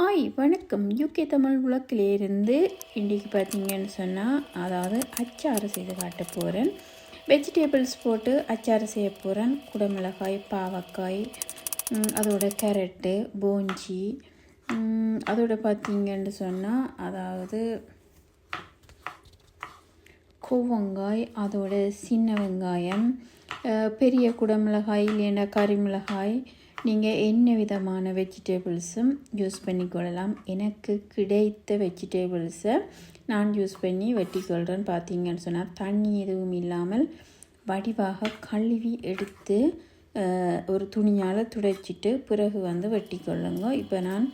Hi வணக்கம். UK Tamil உலக்கிலேருந்து இன்றைக்கி பார்த்தீங்கன்னு சொன்னால் அதாவது அச்சாறு செய்து காட்ட போகிறேன் வெஜிடேபிள்ஸ் போட்டு அச்சாறு செய்ய போகிறேன் குடமிளகாய் பாவக்காய் அதோட கேரட்டு போஞ்சி அதோட பார்த்தீங்கன்னு சொன்னால் அதாவது கூவங்காய் அதோட சின்ன வெங்காயம் பெரிய குடமிளகாய் இல்லைன்னா கறிமிளகாய் நீங்கள் என்ன விதமான வெஜிடேபிள்ஸும் யூஸ் பண்ணிக்கொள்ளலாம் எனக்கு கிடைத்த வெஜிடேபிள்ஸை நான் யூஸ் பண்ணி வெட்டிக்கொள்கிறேன்னு பார்த்தீங்கன்னு சொன்னால் தண்ணி எதுவும் இல்லாமல் வடிவாக கழுவி எடுத்து ஒரு துணியால் துடைச்சிட்டு பிறகு வந்து வெட்டி கொள்ளுங்க. இப்போ நான்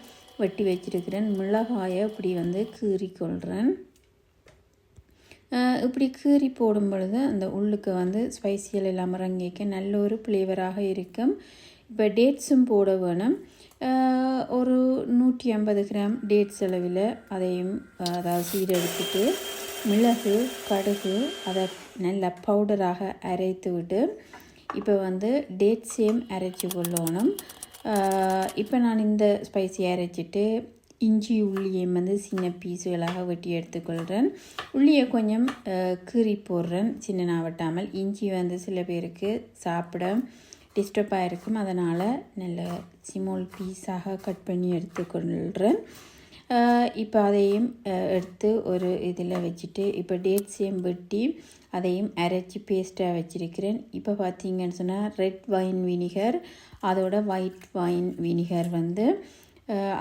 வெட்டி வச்சிருக்கிறேன். மிளகாயை இப்படி வந்து கீறிக்கொள்கிறேன் கொள்கிறேன் இப்படி கீறி போடும் பொழுது அந்த உள்ளுக்கு வந்து ஸ்பைசியல் எல்லாம் இறங்கிக்க நல்ல ஒரு ஃப்ளேவராக இருக்கும். இப்போ டேட்ஸும் போட வேணும். ஒரு நூற்றி ஐம்பது கிராம் டேட்ஸ் அளவில் அதையும் அதாவது சீரெடுத்துட்டு மிளகு கடுகு அதை நல்லா பவுடராக அரைத்து விட்டு இப்போ வந்து டேட்ஸையும் அரைச்சி கொள்ளணும். இப்போ நான் இந்த ஸ்பைசி அரைச்சிட்டு இஞ்சி உள்ளியும் வந்து சின்ன பீஸுகளாக வெட்டி எடுத்துக்கொள்கிறேன் உள்ளியை கொஞ்சம் கீறி போடுறேன். சின்ன வெட்டாமல் இஞ்சி வந்து சில பேருக்கு சாப்பிட டிஸ்டர்ப் ஆகிருக்கும் அதனால் நல்ல சிமோல் பீஸாக கட் பண்ணி எடுத்துக்கொள்கிறேன் இப்போ அதையும் எடுத்து ஒரு இதில் வச்சுட்டு இப்போ டேட்ஸையும் வெட்டி அதையும் அரைச்சி பேஸ்ட்டாக வச்சுருக்கிறேன். இப்போ பார்த்தீங்கன்னு சொன்னால் ரெட் வைன் வினிகர் அதோட ஒயிட் வைன் வினிகர் வந்து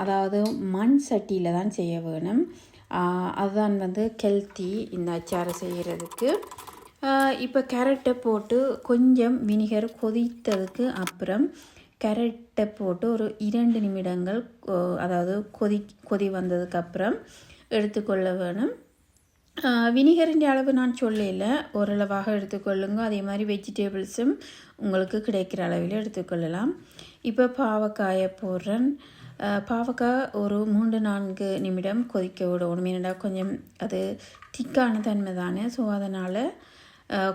அதாவது மண் சட்டியில் தான் செய்ய வேணும். அதுதான் வந்து கெல்த்தி இந்த அச்சாரை செய்கிறதுக்கு இப்போ கேரட்டை போட்டு கொஞ்சம் வினிகர் கொதித்ததுக்கு அப்புறம் கேரட்டை போட்டு ஒரு இரண்டு நிமிடங்கள் அதாவது கொதி கொதி வந்ததுக்கப்புறம் எடுத்துக்கொள்ள வேணும். வினிகரின் அளவு நான் சொல்லல. ஓரளவாக எடுத்துக்கொள்ளுங்க. அதே மாதிரி வெஜிடேபிள்ஸும் உங்களுக்கு கிடைக்கிற அளவில் எடுத்துக்கொள்ளலாம். இப்போ பாவக்காயை போடுறேன். பாவக்காய் ஒரு மூன்று நான்கு நிமிடம் கொதிக்க விடணும். ஏன்னா கொஞ்சம் அது திக்கான தன்மை தானே. ஸோ அதனால்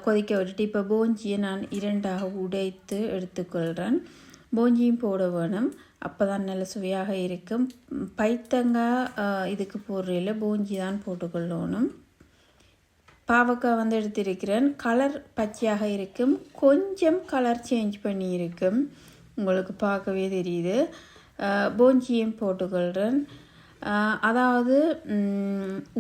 கொதிக்க விட்டுட்டு இப்போ போஞ்சியை நான் இரண்டாக உடைத்து எடுத்துக்கொள்கிறேன் போஞ்சியும் போட வேணும். அப்போ தான் நல்ல சுவையாக இருக்கும். பைத்தங்காய் இதுக்கு போடுறையில் போஞ்சி தான் போட்டுக்கொள்ளணும். பாவக்காய் வந்து எடுத்திருக்கிறேன். கலர் பச்சையாக இருக்கும். கொஞ்சம் கலர் சேஞ்ச் பண்ணி இருக்கும். உங்களுக்கு பார்க்கவே தெரியுது. போஞ்சியும் போட்டுக்கொள்கிறேன் அதாவது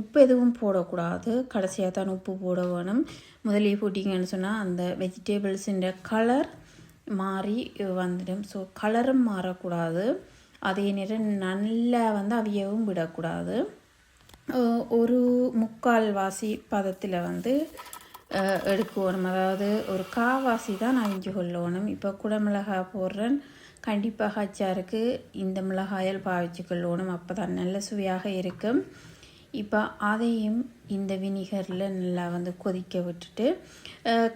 உப்பு எதுவும் போடக்கூடாது. கடைசியாக தான் உப்பு போட வேணும். முதலே போட்டிங்கன்னு சொன்னால் அந்த வெஜிடபிள்ஸுன்ற கலர் மாறி வந்துடும். ஸோ கலரும் மாறக்கூடாது. அதே நேரம் நல்லா வந்து அவியவும் விடக்கூடாது. ஒரு முக்கால் வாசி பதத்தில் வந்து எடுக்கணும். அதாவது ஒரு காவாசி தான் நான் கொள்ளணும். இப்போ குடமிளகாய் போடுறேன். கண்டிப்பாக அச்சாருக்கு இந்த மிளகாயால் பாவிச்சு அப்போ தான் நல்ல சுவையாக இருக்கும். இப்போ அதையும் இந்த வினிகரில் நல்லா வந்து கொதிக்க விட்டுட்டு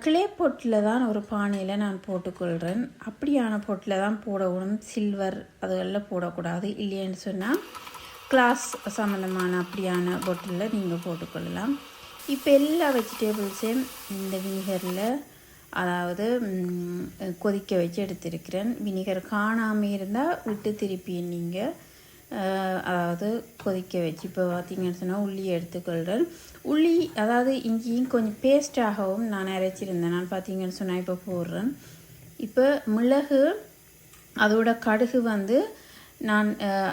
கிளே பொட்டில் தான் ஒரு பானையில் நான் போட்டுக்கொள்கிறேன் அப்படியான பொட்டில் தான் போடணும். சில்வர் அதெல்லாம் போடக்கூடாது. இல்லைன்னு சொன்னால் கிளாஸ் சம்மந்தமான அப்படியான பொட்டிலில் நீங்கள் போட்டுக்கொள்ளலாம். இப்போ எல்லா வெஜிடேபிள்ஸையும் இந்த வினிகரில் அதாவது கொதிக்க வச்சு எடுத்திருக்கிறேன். வினிகர் காணாமல் இருந்தால் விட்டு திருப்பி நீங்கள் அதாவது கொதிக்க வச்சு. இப்போ பார்த்தீங்கன்னு சொன்னால் உள்ளி எடுத்துக்கொள்கிறேன் உள்ளி அதாவது இஞ்சியும் கொஞ்சம் பேஸ்டாகவும் நான் அரைச்சிருந்தேன். நான் பார்த்தீங்கன்னு சொன்னால் இப்போ போடுறேன். இப்போ மிளகு அதோட கடுகு வந்து நான்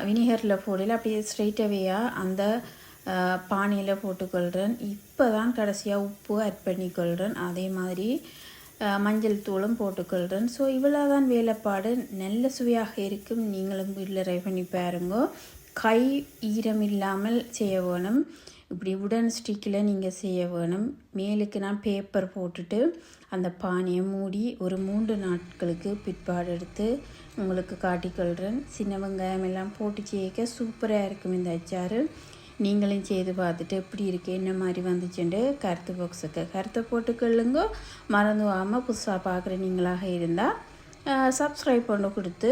வினிகரில் போடல. அப்படியே ஸ்ட்ரெயிட்டவேயாக அந்த பானையில் போட்டுக்கொள்கிறேன் இப்போ தான் கடைசியாக உப்பு ஆட் பண்ணிக்கொள்கிறேன் அதே மாதிரி மஞ்சள் தூளும் போட்டுக்கொள்கிறேன் ஸோ இவ்வளோ தான் வேலைப்பாடு. நல்ல சுவையாக இருக்கும். நீங்களும் வீட்டில் ட்ரை பண்ணி பாருங்க. கை ஈரம் இல்லாமல் செய்ய வேணும். இப்படி உடன் ஸ்டிக்கில் நீங்கள் செய்ய வேணும். மேலுக்கு நான் பேப்பர் போட்டுட்டு அந்த பானையை மூடி ஒரு மூன்று நாட்களுக்கு பிற்பாடு எடுத்து உங்களுக்கு காட்டிக்கொள்கிறேன் சின்ன வெங்காயம் எல்லாம் போட்டு செய்ய சூப்பராக இருக்கும் இந்த அச்சாறு. நீங்களும் செய்து பார்த்துட்டு எப்படி இருக்குது என்ன மாதிரி வந்துச்சுண்டு கருத்து பாக்ஸுக்கு கருத்தை போட்டுக்கொள்ளுங்க மறந்துவாமல் புதுசாக பார்க்குற நீங்களாக இருந்தால் சப்ஸ்கிரைப் பண்ண கொடுத்து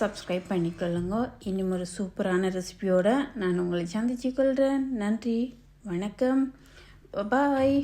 சப்ஸ்கிரைப் பண்ணிக்கொள்ளுங்க. இன்னும் ஒரு சூப்பரான ரெசிபியோடு நான் உங்களை சந்திச்சு கொள்கிறேன் நன்றி வணக்கம். பாய்